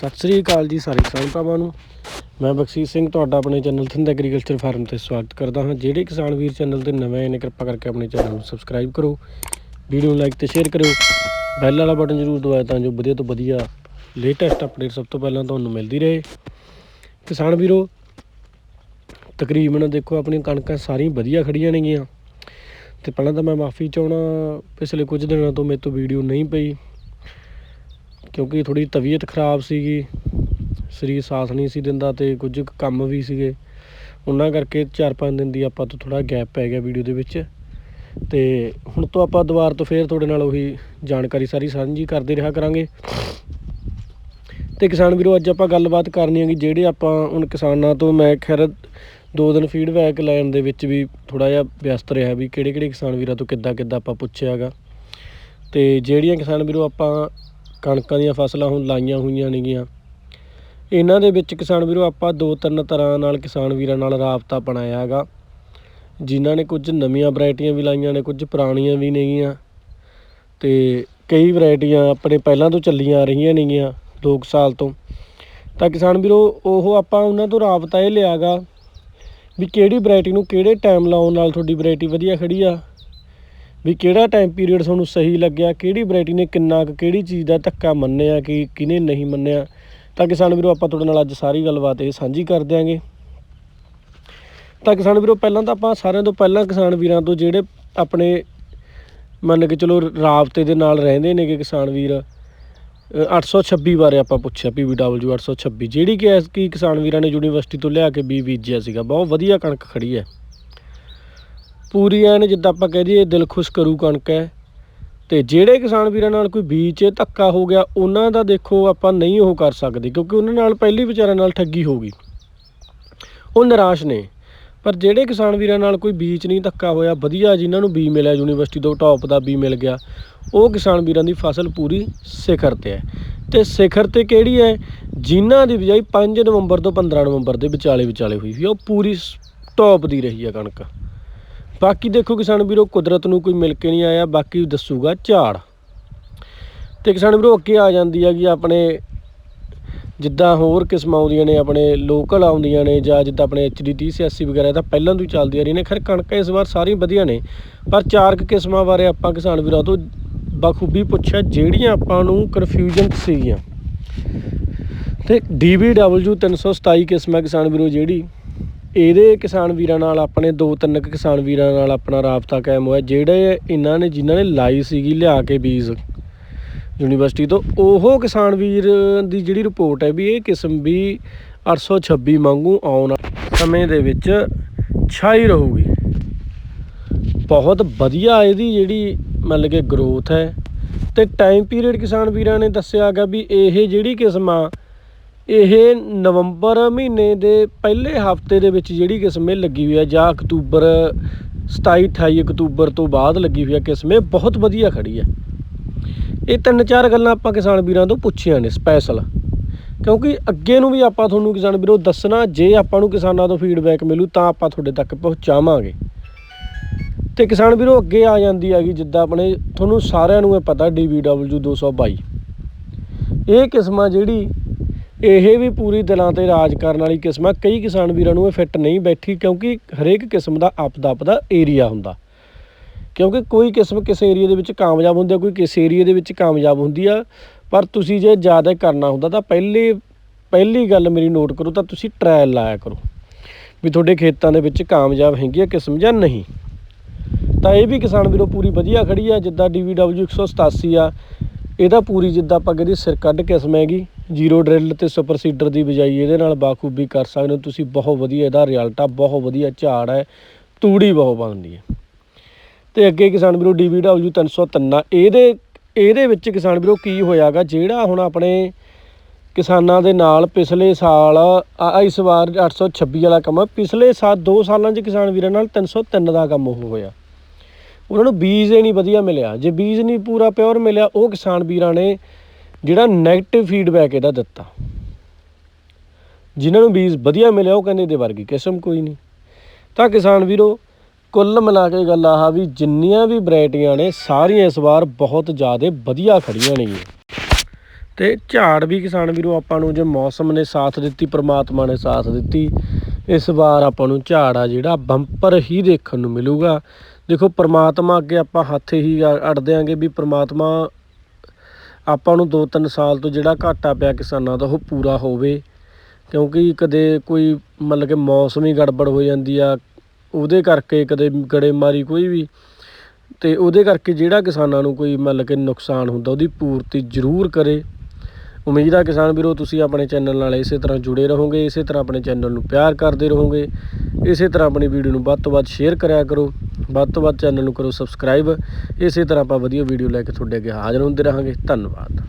ਸਤਿ ਸ੍ਰੀ ਅਕਾਲ ਜੀ ਸਾਰੇ ਕਿਸਾਨ ਭਰਾਵਾਂ ਨੂੰ। ਮੈਂ ਬਖਸ਼ੀਸ਼ ਸਿੰਘ, ਤੁਹਾਡਾ ਆਪਣੇ ਚੈਨਲ ਥਿੰਦ ਐਗਰੀਕਲਚਰ ਫਾਰਮ ਤੇ ਸਵਾਗਤ ਕਰਦਾ ਹਾਂ। ਜਿਹੜੇ ਕਿਸਾਨ ਵੀਰ ਚੈਨਲ ਤੇ ਨਵੇਂ ਆਏ ਨੇ, ਕਿਰਪਾ ਕਰਕੇ ਆਪਣੇ ਚੈਨਲ ਨੂੰ ਸਬਸਕ੍ਰਾਈਬ ਕਰੋ, ਵੀਡੀਓ ਨੂੰ ਲਾਈਕ ਤੇ ਸ਼ੇਅਰ ਕਰਿਓ। ਬੈਲ ਵਾਲਾ ਬਟਨ ਜ਼ਰੂਰ ਦਬਾਓ ਤਾਂ ਜੋ ਵਧੀਆ ਤੋਂ ਵਧੀਆ ਲੇਟੈਸਟ ਅਪਡੇਟ ਸਭ ਤੋਂ ਪਹਿਲਾਂ ਤੁਹਾਨੂੰ ਮਿਲਦੀ ਰਹੇ। ਕਿਸਾਨ ਵੀਰੋ, ਤਕਰੀਬਨ ਦੇਖੋ, ਆਪਣੀਆਂ ਕਣਕਾਂ ਸਾਰੀਆਂ ਵਧੀਆ ਖੜੀਆਂ ਨੇਗੀਆਂ। ਤੇ ਪਹਿਲਾਂ ਤਾਂ ਮੈਂ ਮਾਫੀ ਚਾਹਣਾ ਪਿਛਲੇ ਕੁਝ ਦਿਨਾਂ ਤੋਂ ਮੇਰੇ ਤੋਂ ਵੀਡੀਓ ਨਹੀਂ ਪਈ। ਕਿਉਂਕਿ ਥੋੜੀ ਤਬੀਅਤ ਖਰਾਬ ਸੀਗੀ, ਸਰੀਰ ਸਾਥ ਨਹੀਂ ਸੀ ਦਿੰਦਾ ਤੇ ਕੁਝ ਕੁ ਕੰਮ ਵੀ ਸੀਗੇ। ਉਹਨਾਂ ਕਰਕੇ 4-5 ਦਿਨ ਦੀ ਆਪਾਂ ਤੋਂ ਥੋੜਾ ਗੈਪ ਪੈ ਗਿਆ ਵੀਡੀਓ ਦੇ ਵਿੱਚ। ਤੇ ਹੁਣ ਤੋਂ ਆਪਾਂ ਦੁਬਾਰਾ ਤੋਂ ਫੇਰ ਤੁਹਾਡੇ ਨਾਲ ਉਹੀ ਜਾਣਕਾਰੀ ਸਾਰੀ ਸਾਂਝੀ ਕਰਦੇ ਰਿਹਾ ਕਰਾਂਗੇ। ਤੇ ਕਿਸਾਨ ਵੀਰੋ, ਅੱਜ ਆਪਾਂ ਗੱਲਬਾਤ ਕਰਨੀ ਹੈਗੀ ਜਿਹੜੇ ਆਪਾਂ ਹੁਣ ਕਿਸਾਨਾਂ ਤੋਂ ਮੈਂ ਖੈਰ ਦੋ ਦਿਨ ਫੀਡਬੈਕ ਲੈਣ ਦੇ ਵਿੱਚ ਵੀ ਥੋੜਾ ਜਿਹਾ ਵਿਅਸਤ ਰਿਹਾ ਵੀ ਕਿਹੜੇ ਕਿਹੜੇ ਕਿਸਾਨ ਵੀਰਾਂ ਤੋਂ ਕਿੱਦਾਂ ਕਿੱਦਾਂ ਆਪਾਂ ਪੁੱਛਿਆਗਾ ਤੇ ਜਿਹੜੀਆਂ ਕਿਸਾਨ ਵੀਰੋ ਆਪਾਂ ਕਣਕਾਂ ਦੀਆਂ ਫਸਲਾਂ ਹੁਣ ਲਾਈਆਂ ਹੋਈਆਂ ਨੇਗੀਆਂ। ਇਹਨਾਂ ਦੇ ਵਿੱਚ ਕਿਸਾਨ ਵੀਰੋ, ਆਪਾਂ ਦੋ ਤਿੰਨ ਤਰ੍ਹਾਂ ਨਾਲ ਕਿਸਾਨ ਵੀਰਾਂ ਨਾਲ ਰਾਬਤਾ ਬਣਾਇਆ ਹੈਗਾ। ਜਿਨ੍ਹਾਂ ਨੇ ਕੁਝ ਨਵੀਆਂ ਵੈਰਾਈਟੀਆਂ ਵੀ ਲਾਈਆਂ ਨੇ, ਕੁਝ ਪੁਰਾਣੀਆਂ ਵੀ ਨੇਗੀਆਂ। ਤੇ ਕਈ ਵੈਰਾਈਟੀਆਂ ਆਪਣੇ ਪਹਿਲਾਂ ਤੋਂ ਚੱਲੀਆਂ ਆ ਰਹੀਆਂ ਨੇਗੀਆਂ, ਦੋ ਕੁ ਸਾਲ ਤੋਂ। ਤਾਂ ਕਿਸਾਨ ਵੀਰੋ, ਉਹ ਆਪਾਂ ਉਹਨਾਂ ਤੋਂ ਰਾਬਤਾ ਇਹ ਲਿਆਗਾ ਵੀ ਕਿਹੜੀ ਵੈਰਾਈਟੀ ਨੂੰ ਕਿਹੜੇ ਟਾਈਮ ਲਾਉਣ ਨਾਲ ਤੁਹਾਡੀ ਵੈਰਾਈਟੀ ਵਧੀਆ ਖੜੀ ਆ। ਵੀ ਕਿਹੜਾ ਟਾਈਮ ਪੀਰੀਅਡ ਤੁਹਾਨੂੰ ਸਹੀ ਲੱਗਿਆ ਕਿਹੜੀ ਵੈਰਾਈਟੀ ਨੇ ਕਿੰਨਾ ਕੁ ਕਿਹੜੀ ਚੀਜ਼ ਦਾ ਧੱਕਾ ਮੰਨਿਆ ਕਿ ਕਿਹਨੇ ਨਹੀਂ ਮੰਨਿਆ? ਤਾਂ ਕਿਸਾਨ ਵੀਰੋ ਆਪਾਂ ਤੁਹਾਡੇ ਨਾਲ ਅੱਜ ਸਾਰੀ ਗੱਲਬਾਤ ਇਹ ਸਾਂਝੀ ਕਰ ਦਿਆਂਗੇ। ਤਾਂ ਕਿਸਾਨ ਵੀਰੋ ਪਹਿਲਾਂ ਤਾਂ ਆਪਾਂ ਸਾਰਿਆਂ ਤੋਂ ਪਹਿਲਾਂ ਕਿਸਾਨ ਵੀਰਾਂ ਤੋਂ ਜਿਹੜੇ ਆਪਣੇ ਮੰਨ ਕੇ ਚਲੋ ਰਾਬਤੇ ਦੇ ਨਾਲ ਰਹਿੰਦੇ ਨੇਗੇ ਕਿਸਾਨ ਵੀਰ ਅ, 826 ਬਾਰੇ ਆਪਾਂ ਪੁੱਛਿਆ PBW 826 ਜਿਹੜੀ ਕਿ ਕਿਸਾਨ ਵੀਰਾਂ ਨੇ ਯੂਨੀਵਰਸਿਟੀ ਤੋਂ ਲਿਆ ਕੇ ਬੀ ਬੀਜਿਆ ਸੀਗਾ ਬਹੁਤ ਵਧੀਆ ਕਣਕ ਖੜੀ ਹੈ। ਪੂਰੀ ਐਨ ਜਿੱਦਾਂ ਆਪਾਂ ਕਹਿ ਦਈਏ ਦਿਲ ਖੁਸ਼ ਕਰੂ ਕਣਕ ਹੈ। ਤੇ ਜਿਹੜੇ ਕਿਸਾਨ ਵੀਰਾਂ ਨਾਲ ਕੋਈ ਬੀਜ ਧੱਕਾ ਹੋ ਗਿਆ, ਉਹਨਾਂ ਦਾ ਦੇਖੋ ਆਪਾਂ ਨਹੀਂ ਉਹ ਕਰ ਸਕਦੇ, ਕਿਉਂਕਿ ਉਹਨਾਂ ਨਾਲ ਪਹਿਲੀ ਵਿਚਾਰਿਆਂ ਨਾਲ ਠੱਗੀ ਹੋ ਗਈ। ਉਹ ਨਿਰਾਸ਼ ਨੇ। ਪਰ ਜਿਹੜੇ ਕਿਸਾਨ ਵੀਰਾਂ ਨਾਲ ਕੋਈ ਬੀਜ ਨਹੀਂ ਧੱਕਾ ਹੋਇਆ, ਵਧੀਆ ਜਿਨ੍ਹਾਂ ਨੂੰ ਬੀ ਮਿਲਿਆ, ਯੂਨੀਵਰਸਿਟੀ ਤੋਂ ਟੌਪ ਦਾ ਬੀ ਮਿਲ ਗਿਆ, ਉਹ ਕਿਸਾਨ ਵੀਰਾਂ ਦੀ ਫਸਲ ਪੂਰੀ ਸਿਖਰ ਤੇ ਹੈ। ਤੇ ਸਿਖਰ ਤੇ ਕਿਹੜੀ ਹੈ? ਜਿਨ੍ਹਾਂ ਦੀ ਬਿਜਾਈ 5 ਨਵੰਬਰ ਤੋਂ 15 ਨਵੰਬਰ ਦੇ ਵਿਚਾਲੇ ਵਿਚਾਲੇ ਹੋਈ ਸੀ, ਉਹ ਪੂਰੀ ਟੌਪ ਦੀ ਰਹੀ ਹੈ ਕਣਕ। ਬਾਕੀ ਦੇਖੋ ਕਿਸਾਨ ਵੀਰੋ, ਕੁਦਰਤ ਨੂੰ ਕੋਈ ਮਿਲ ਕੇ ਨਹੀਂ ਆਇਆ, ਬਾਕੀ ਦੱਸੂਗਾ ਝਾੜ। ਤੇ ਕਿਸਾਨ ਵੀਰੋ, ਅੱਗੇ ਆ ਜਾਂਦੀ ਹੈਗੀ ਆਪਣੇ ਜਿੱਦਾਂ ਹੋਰ ਕਿਸਮਾਂ ਆਉਂਦੀਆਂ ਨੇ, ਆਪਣੇ ਲੋਕਲ ਆਉਂਦੀਆਂ ਨੇ, ਜਾਂ ਜਿੱਦਾਂ ਆਪਣੇ ਐਚਡੀ 3080 ਵਗੈਰਾ ਤਾਂ ਪਹਿਲਾਂ ਤੋਂ ਹੀ ਚੱਲਦੀਆਂ ਰਹੀਆਂ ਨੇ। ਖੈਰ, ਕਣਕਾਂ ਇਸ ਵਾਰ ਸਾਰੀਆਂ ਵਧੀਆ ਨੇ, ਪਰ ਚਾਰ ਕੁ ਕਿਸਮਾਂ ਬਾਰੇ ਆਪਾਂ ਕਿਸਾਨ ਵੀਰਾਂ ਤੋਂ ਬਖੂਬੀ ਪੁੱਛਿਆ, ਜਿਹੜੀਆਂ ਆਪਾਂ ਨੂੰ ਕਨਫਿਊਜ਼ਨ ਸੀਗੀਆਂ। ਤੇ DBW 327 ਕਿਸਮ ਹੈ ਕਿਸਾਨ ਵੀਰੋ, ਜਿਹੜੀ ਇਹਦੇ ਕਿਸਾਨ ਵੀਰਾਂ ਨਾਲ, ਆਪਣੇ ਦੋ ਤਿੰਨ ਕੁ ਕਿਸਾਨ ਵੀਰਾਂ ਨਾਲ ਆਪਣਾ ਰਾਬਤਾ ਕਾਇਮ ਹੋਇਆ, ਜਿਹੜੇ ਇਹਨਾਂ ਨੇ, ਜਿਨ੍ਹਾਂ ਨੇ ਲਾਈ ਸੀਗੀ ਲਿਆ ਕੇ ਬੀਜ ਯੂਨੀਵਰਸਿਟੀ ਤੋਂ, ਉਹ ਕਿਸਾਨ ਵੀਰ ਦੀ ਜਿਹੜੀ ਰਿਪੋਰਟ ਹੈ ਵੀ ਇਹ ਕਿਸਮ ਵੀ 826 ਵਾਂਗੂ ਆਉਣ ਸਮੇਂ ਦੇ ਵਿੱਚ ਛਾਈ ਰਹੂਗੀ। ਬਹੁਤ ਵਧੀਆ ਇਹਦੀ ਜਿਹੜੀ ਮਤਲਬ ਕਿ ਗਰੋਥ ਹੈ। ਤੇ ਟਾਈਮ ਪੀਰੀਅਡ ਕਿਸਾਨ ਵੀਰਾਂ ਨੇ ਦੱਸਿਆ ਗਿਆ ਵੀ ਇਹ ਜਿਹੜੀ ਕਿਸਮ ਆ ਇਹ ਨਵੰਬਰ ਮਹੀਨੇ ਦੇ ਪਹਿਲੇ ਹਫ਼ਤੇ ਦੇ ਵਿੱਚ ਜਿਹੜੀ ਕਿਸਮ ਇਹ ਲੱਗੀ ਹੋਈ ਹੈ ਜਾਂ ਅਕਤੂਬਰ 27 28 ਅਕਤੂਬਰ ਤੋਂ ਬਾਅਦ ਲੱਗੀ ਹੋਈ ਹੈ ਕਿਸਮ ਇਹ ਬਹੁਤ ਵਧੀਆ ਖੜੀ ਹੈ ਇਹ ਤਿੰਨ ਚਾਰ ਗੱਲਾਂ ਆਪਾਂ ਕਿਸਾਨ ਵੀਰਾਂ ਤੋਂ ਪੁੱਛੀਆਂ ਨੇ ਸਪੈਸ਼ਲ ਕਿਉਂਕਿ ਅੱਗੇ ਨੂੰ ਵੀ ਆਪਾਂ ਤੁਹਾਨੂੰ ਕਿਸਾਨ ਵੀਰੋ ਦੱਸਣਾ, ਜੇ ਆਪਾਂ ਨੂੰ ਕਿਸਾਨਾਂ ਤੋਂ ਫੀਡਬੈਕ ਮਿਲੂ, ਤਾਂ ਆਪਾਂ ਤੁਹਾਡੇ ਤੱਕ ਪਹੁੰਚਾਵਾਂਗੇ। ਤੇ ਕਿਸਾਨ ਵੀਰੋ ਅੱਗੇ ਆ ਜਾਂਦੀ ਹੈਗੀ, ਜਿੱਦਾਂ ਆਪਣੇ ਤੁਹਾਨੂੰ ਸਾਰਿਆਂ ਨੂੰ ਇਹ ਪਤਾ DBW 222 ਇਹ ਕਿਸਮਾਂ ਜਿਹੜੀ ਇਹ ਵੀ ਪੂਰੀ ਦਿਲਾਂ ਤੇ ਰਾਜ ਕਰਨ ਵਾਲੀ ਕਿਸਮ ਆ। ਕਈ ਕਿਸਾਨ ਵੀਰਾਂ ਨੂੰ ਇਹ ਫਿੱਟ ਨਹੀਂ ਬੈਠੀ ਕਿਉਂਕਿ ਹਰੇਕ ਕਿਸਮ ਦਾ ਆਪਦਾ ਆਪਦਾ ਏਰੀਆ ਹੁੰਦਾ। ਕਿਉਂਕਿ ਕੋਈ ਕਿਸਮ ਕਿਸੇ ਏਰੀਆ ਦੇ ਵਿੱਚ ਕਾਮਯਾਬ ਹੁੰਦੀ ਆ, ਕੋਈ ਕਿਸੇ ਏਰੀਆ ਦੇ ਵਿੱਚ ਕਾਮਯਾਬ ਹੁੰਦੀ ਆ। ਪਰ ਤੁਸੀਂ ਜੇ ਜ਼ਿਆਦਾ ਕਰਨਾ ਹੁੰਦਾ ਤਾਂ ਪਹਿਲੇ, ਪਹਿਲੀ ਗੱਲ ਮੇਰੀ ਨੋਟ ਕਰੋ ਤਾਂ ਤੁਸੀਂ ਟ੍ਰਾਇਲ ਲਾਇਆ ਕਰੋ। ਵੀ ਤੁਹਾਡੇ ਖੇਤਾਂ ਦੇ ਵਿੱਚ ਕਾਮਯਾਬ ਹੈਗੀ ਆ ਕਿਸਮ ਜਾਂ ਨਹੀਂ। ਤਾਂ ਇਹ ਵੀ ਕਿਸਾਨ ਵੀਰੋ ਪੂਰੀ ਵਧੀਆ ਖੜੀ ਆ, ਜਿੱਦਾਂ DVW 187 ਆ। ਇਹਦਾ ਪੂਰੀ ਜਿੱਦਾਂ ਆਪਾਂ ਕਹਿੰਦੇ ਸਿਰ ਕੱਢ ਕਿਸਮ ਹੈਗੀ। ਜ਼ੀਰੋ ਡਰਿਲ ਤੇ ਸੁਪਰ ਸੀਡਰ ਦੀ ਬਜਾਈ ਇਹਦੇ ਨਾਲ ਬਾਖੂਬੀ ਕਰ ਸਕਦੇ ਹੋ। ਤੁਸੀਂ ਬਹੁਤ ਵਧੀਆ ਇਹਦਾ ਰਿਜ਼ਲਟ ਆ, ਬਹੁਤ ਵਧੀਆ ਝਾੜ ਹੈ, ਤੂੜੀ ਬਹੁਤ ਬਣਦੀ ਹੈ। ਤੇ ਅੱਗੇ ਕਿਸਾਨ ਵੀਰੋ DVW 303 ਆ। ਇਹਦੇ ਇਹਦੇ ਵਿੱਚ ਕਿਸਾਨ ਵੀਰੋ ਕੀ ਹੋਇਆਗਾ? ਜਿਹੜਾ ਹੁਣ ਆਪਣੇ ਕਿਸਾਨਾਂ ਦੇ ਨਾਲ ਪਿਛਲੇ ਸਾਲ ਇਸ ਵਾਰ 826 ਵਾਲਾ ਕੰਮ ਪਿਛਲੇ ਸਾਲ 2 ਸਾਲਾਂ 'ਚ ਕਿਸਾਨ ਵੀਰਾਂ ਨਾਲ 303 ਦਾ ਕੰਮ ਉਹ ਹੋਇਆ। ਉਹਨਾਂ ਨੂੰ ਬੀਜ ਹੀ ਨਹੀਂ ਵਧੀਆ ਮਿਲਿਆ। ਜੇ ਬੀਜ ਨਹੀਂ ਪੂਰਾ ਪਿਓਰ ਮਿਲਿਆ, ਉਹ ਕਿਸਾਨ ਵੀਰਾਂ ਨੇ ਜਿਹੜਾ 네ਗੇਟਿਵ ਫੀਡਬੈਕ ਇਹਦਾ ਦਿੱਤਾ। ਜਿਨ੍ਹਾਂ ਨੂੰ ਬੀਜ ਵਧੀਆ ਮਿਲਿਆ, ਉਹ ਕਹਿੰਦੇ ਇਹਦੇ ਵਰਗੀ ਕਿਸਮ ਕੋਈ ਨਹੀਂ। ਤਾਂ ਕਿਸਾਨ ਵੀਰੋ, ਕੁੱਲ ਮਿਲਾ ਕੇ ਗੱਲ ਆਹ ਵੀ ਜਿੰਨੀਆਂ ਵੀ ਵੈਰਾਈਟੀਆਂ ਨੇ, ਸਾਰੀਆਂ ਇਸ ਵਾਰ ਬਹੁਤ ਜ਼ਿਆਦਾ ਵਧੀਆ ਖੜੀਆਂ ਨੇ ਤੇ ਝਾੜ ਵੀ ਕਿਸਾਨ ਵੀਰੋ, ਆਪਾਂ ਨੂੰ ਜੇ ਮੌਸਮ ਨੇ ਸਾਥ ਦਿੱਤੀ, ਪ੍ਰਮਾਤਮਾ ਨੇ ਸਾਥ ਦਿੱਤੀ, ਇਸ ਵਾਰ ਆਪਾਂ ਨੂੰ ਝਾੜ ਆ ਜਿਹੜਾ ਬੰਪਰ ਹੀ ਦੇਖਣ ਨੂੰ ਮਿਲੂਗਾ। ਦੇਖੋ, ਪ੍ਰਮਾਤਮਾ ਅੱਗੇ ਆਪਾਂ ਹੱਥ ਹੀ ਅੜ ਦਿਆਂਗੇ ਵੀ ਪ੍ਰਮਾਤਮਾ ਆਪਾਂ ਨੂੰ 2-3 ਸਾਲ ਤੋਂ ਜਿਹੜਾ ਘਾਟਾ ਪਿਆ ਕਿਸਾਨਾਂ ਦਾ, ਉਹ ਪੂਰਾ ਹੋਵੇ। ਕਿਉਂਕਿ ਕਦੇ ਕੋਈ ਮਤਲਬ ਕਿ ਮੌਸਮੀ ਗੜਬੜ ਹੋ ਜਾਂਦੀ ਆ, ਉਹਦੇ ਕਰਕੇ ਕਦੇ ਗੜੇਮਾਰੀ ਕੋਈ ਵੀ ਅਤੇ ਉਹਦੇ ਕਰਕੇ ਜਿਹੜਾ ਕਿਸਾਨਾਂ ਨੂੰ ਕੋਈ ਮਤਲਬ ਕਿ ਨੁਕਸਾਨ ਹੁੰਦਾ, ਉਹਦੀ ਪੂਰਤੀ ਜ਼ਰੂਰ ਕਰੇ। ਉਮੀਦ ਆ ਕਿਸਾਨ ਵੀਰੋ, ਤੁਸੀਂ ਆਪਣੇ ਚੈਨਲ ਨਾਲ ਇਸੇ ਤਰ੍ਹਾਂ ਜੁੜੇ ਰਹੋਗੇ, ਇਸੇ ਤਰ੍ਹਾਂ ਆਪਣੇ ਚੈਨਲ ਨੂੰ ਪਿਆਰ ਕਰਦੇ ਰਹੋਗੇ। ਇਸੇ ਤਰ੍ਹਾਂ ਆਪਣੀ ਵੀਡੀਓ ਨੂੰ ਵੱਧ ਤੋਂ ਵੱਧ ਸ਼ੇਅਰ ਕਰਿਆ ਕਰੋ। ਵੱਧ ਤੋਂ ਵੱਧ ਚੈਨਲ ਨੂੰ ਕਰੋ ਸਬਸਕ੍ਰਾਈਬ। ਇਸੇ ਤਰ੍ਹਾਂ ਆਪਾਂ ਵਧੀਆ ਵੀਡੀਓ ਲੈ ਕੇ ਤੁਹਾਡੇ ਅੱਗੇ ਹਾਜ਼ਰ ਹੁੰਦੇ ਰਹਾਂਗੇ। ਧੰਨਵਾਦ।